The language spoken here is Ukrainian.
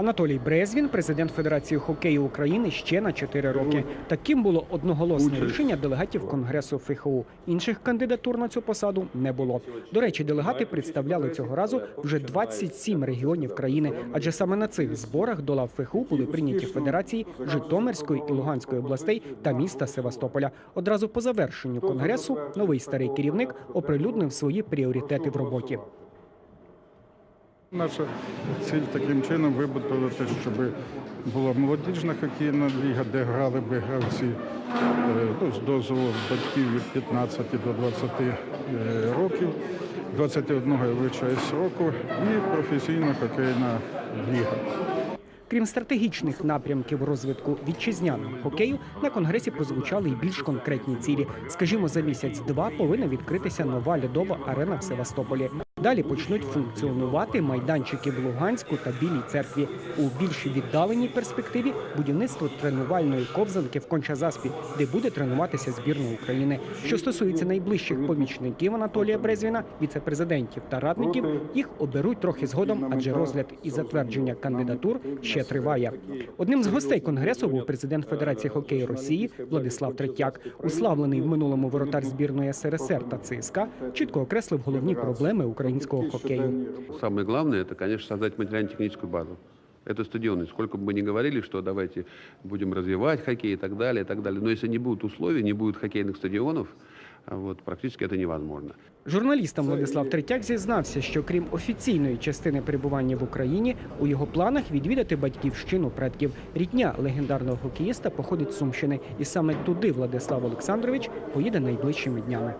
Анатолій Брезвін, президент Федерації хокею України, ще на 4 роки. Таким було одноголосне рішення делегатів Конгресу ФХУ. Інших кандидатур на цю посаду не було. До речі, делегати представляли цього разу вже 27 регіонів країни, адже саме на цих зборах до лав ФХУ були прийняті федерації Житомирської і Луганської областей та міста Севастополя. Одразу по завершенню конгресу новий старий керівник оприлюднив свої пріоритети в роботі. Наша ціль таким чином вибудувати, щоб була молодіжна хокейна ліга, де грали би гравці е, ну, з дозволу батьків від 15 до 20 е, років, 21 я вибачаюсь, року, і професійна хокейна ліга. Крім стратегічних напрямків розвитку вітчизняного хокею, на конгресі прозвучали й більш конкретні цілі. Скажімо, за місяць-два повинна відкритися нова льодова арена в Севастополі. Далі почнуть функціонувати майданчики в Луганську та Білій церкві. У більш віддаленій перспективі будівництво тренувальної ковзанки в Кончазаспі, де буде тренуватися збірна України. Що стосується найближчих помічників Анатолія Брезвіна, віцепрезидентів та радників, їх оберуть трохи згодом, адже розгляд і затвердження кандидатур ще триває. Одним з гостей конгресу був президент Федерації хокею Росії Владислав Третяк. Уславлений в минулому воротар збірної СРСР та ЦСКА чітко окреслив головні проблеми українського хокею. Самое главное, это, конечно, создать материально-техническую базу. Это стадионы. Сколько бы мы ни говорили, что давайте будем развивать хоккей и так далее, и так далее. Но если не будет условий, не будет хоккейных стадионов, а вот, практически это невозможно. Журналістам Владислав Третяк зізнався, що крім офіційної частини перебування в Україні, у його планах відвідати батьківщину предків. Рідня легендарного хокеїста походить з Сумщини, і саме туди Владислав Олександрович поїде найближчими днями.